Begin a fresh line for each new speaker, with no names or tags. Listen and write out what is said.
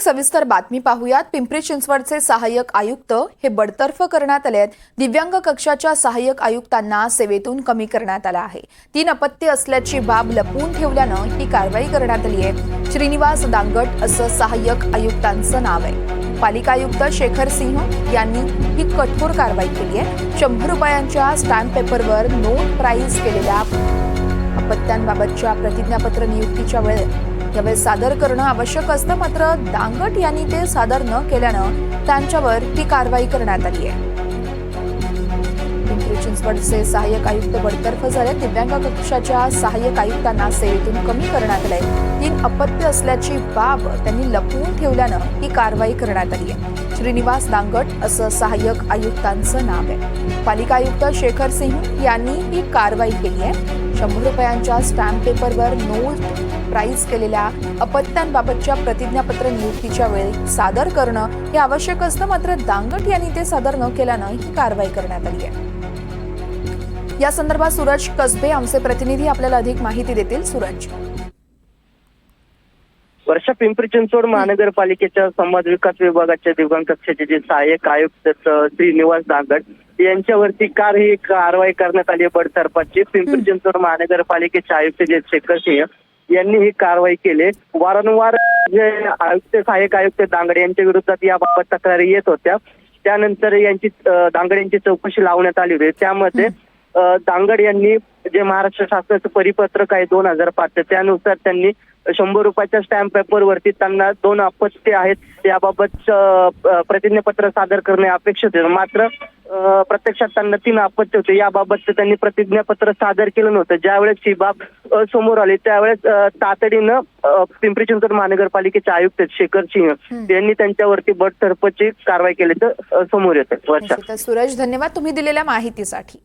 सविस्तर बातमी पाहूयात. पिंपरी चिंचवडचे सहाय्यक आयुक्त हे बडतर्फ करण्यात आले आहेत. दिव्यांग कक्षाच्या सहाय्यक आयुक्तांना सेवेतून कमी करण्यात आलं आहे. तीन अपत्य असल्याची बाब लपवून ठेवल्यानं ही कारवाई करण्यात आली आहे. श्रीनिवास दांगट असं सहाय्यक आयुक्तांचं नाव आहे. पालिका आयुक्त शेखर सिंह यांनी ही कठोर कारवाई केली आहे. शंभर रुपयांच्या स्टॅम्प पेपरवर नोट प्राईज केलेल्या अपत्यांबाबतच्या प्रतिज्ञापत्र नियुक्तीच्या वेळेत यावेळेस सादर करणं आवश्यक असतं मात्र दांगट यांनी ते सादर न केल्यानं त्यांच्यावर ती कारवाई करण्यात आली आहे. पिंपरी चिंचवडचे सहाय्यक आयुक्त बडतर्फ झाले. दिव्यांग कक्षाच्या सहाय्यक आयुक्तांना सेवेतून कमी करण्यात आलंय. तीन अपत्य असल्याची बाब त्यांनी लपवून ठेवल्यानं ही कारवाई करण्यात आली आहे. श्रीनिवास दांगट असं सहाय्यक आयुक्तांचं नाव आहे. पालिका आयुक्त शेखर सिंह यांनी ही कारवाई केली आहे. शंभर रुपयांच्या स्टॅम्प पेपरवर नोट प्राईज केलेल्या अपत्यांबाबतच्या प्रतिज्ञापत्र नियुक्तीच्या वेळी सादर करणं हे आवश्यक असतं मात्र दांगट यांनी ते सादर न केल्यानं ही कारवाई करण्यात आली आहे. या संदर्भात सूरज कसबे आमचे प्रतिनिधी आपल्याला अधिक माहिती देतील. सूरज.
वर्षा पिंपरी चिंचवड महानगरपालिकेच्या समाज विकास विभागाच्या दिव्यांग कक्षाचे जे सहाय्यक आयुक्त श्रीनिवास दांगड यांच्यावरती कार ही कारवाई करण्यात आली आहे बडतर्फाची. पिंपरी चिंचवड महानगरपालिकेचे आयुक्त जे शेखर सिंह यांनी ही कारवाई केली. वारंवार जे आयुक्त सहाय्यक आयुक्त दांगडे यांच्या विरोधात याबाबत तक्रारी येत होत्या. त्यानंतर यांची दांगड यांची चौकशी लावण्यात आली होती. त्यामध्ये दांगड यांनी जे महाराष्ट्र शासनाचं परिपत्रक आहे दोन हजार पाच त्यानुसार त्यांनी शंभर रुपयाच्या स्टॅम्प पेपरवरती त्यांना दोन अपत्य आहेत. त्याबाबत अ, प्रतिज्ञापत्र सादर करणे अपेक्षित आहे. मात्र प्रत्यक्षात त्यांना तीन अपत्य होते. याबाबत त्यांनी प्रतिज्ञापत्र सादर केलं नव्हतं. ज्यावेळेस ही बाब समोर आली त्यावेळेस तातडीनं पिंपरी चिंचवड महानगरपालिकेचे आयुक्त शेखर सिंह यांनी त्यांच्यावरती बडतर्फची कारवाई केल्याचं समोर येतं.
तर सूरज धन्यवाद तुम्ही दिलेल्या माहितीसाठी.